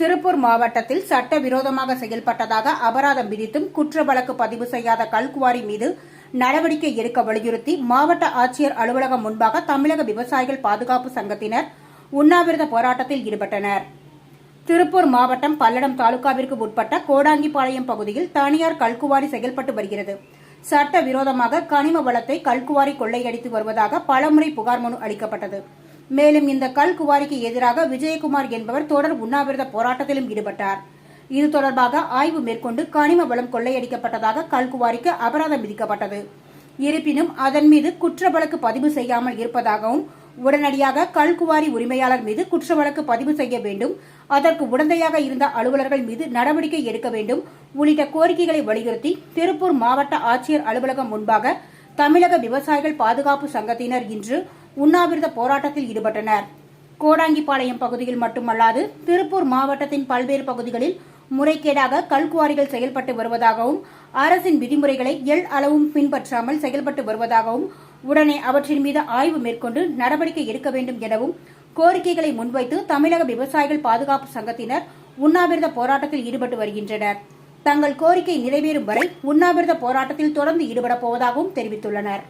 திருப்பூர் மாவட்டத்தில் சட்டவிரோதமாக செயல்பட்டதாக அபராதம் விதித்தும் குற்ற வழக்கு பதிவு செய்யாத கல்குவாரி மீது நடவடிக்கை எடுக்க வலியுறுத்தி மாவட்ட ஆட்சியர் அலுவலகம் முன்பாக தமிழக விவசாயிகள் பாதுகாப்பு சங்கத்தினர் உண்ணாவிரத போராட்டத்தில் ஈடுபட்டனர். திருப்பூர் மாவட்டம் பல்லடம் தாலுகாவிற்கு உட்பட்ட கோடாங்கிப்பாளையம் பகுதியில் தனியார் கல்குவாரி செயல்பட்டு வருகிறது. சட்டவிரோதமாக கனிம வளத்தை கல்குவாரி கொள்ளையடித்து வருவதாக பலமுறை புகார் மனு அளிக்கப்பட்டது. மேலும் இந்த கல்குவாரிக்கு எதிராக விஜயகுமார் என்பவர் தொடர் உண்ணாவிரத போராட்டத்திலும் ஈடுபட்டார். இது தொடர்பாக ஆய்வு மேற்கொண்டு கனிம வளம் கொள்ளையடிக்கப்பட்டதாக கல்குவாரிக்கு அபராதம் விதிக்கப்பட்டது. இருப்பினும் அதன் மீது குற்ற வழக்கு பதிவு செய்யாமல் இருப்பதாகவும் உடனடியாக கல்குவாரி உரிமையாளர் மீது குற்ற வழக்கு பதிவு செய்ய வேண்டும் அதற்கு உடந்தையாக இருந்த அலுவலர்கள் மீது நடவடிக்கை எடுக்க வேண்டும் உள்ளிட்ட கோரிக்கைகளை வலியுறுத்தி திருப்பூர் மாவட்ட ஆட்சியர் அலுவலகம் முன்பாக தமிழக விவசாயிகள் பாதுகாப்பு சங்கத்தினர் இன்று உண்ணாவிரத போராட்டத்தில் ஈடுபட்டனர். கோடாங்கிப்பாளையம் பகுதியில் மட்டுமல்லாது திருப்பூர் மாவட்டத்தின் பல்வேறு பகுதிகளில் முறைகேடாக கல்குவாரிகள் செயல்பட்டு வருவதாகவும் அரசின் விதிமுறைகளை எள் அளவும் பின்பற்றாமல் செயல்பட்டு வருவதாகவும் உடனே அவற்றின் மீது ஆய்வு மேற்கொண்டு நடவடிக்கை எடுக்க வேண்டும் எனவும் கோரிக்கைகளை முன்வைத்து தமிழக விவசாயிகள் பாதுகாப்பு சங்கத்தினர் உண்ணாவிரத போராட்டத்தில் ஈடுபட்டு வருகின்றனர். தங்கள் கோரிக்கை நிறைவேறும் வரை உண்ணாவிரத போராட்டத்தில் தொடர்ந்து ஈடுபடப் போவதாகவும் தெரிவித்துள்ளனர்.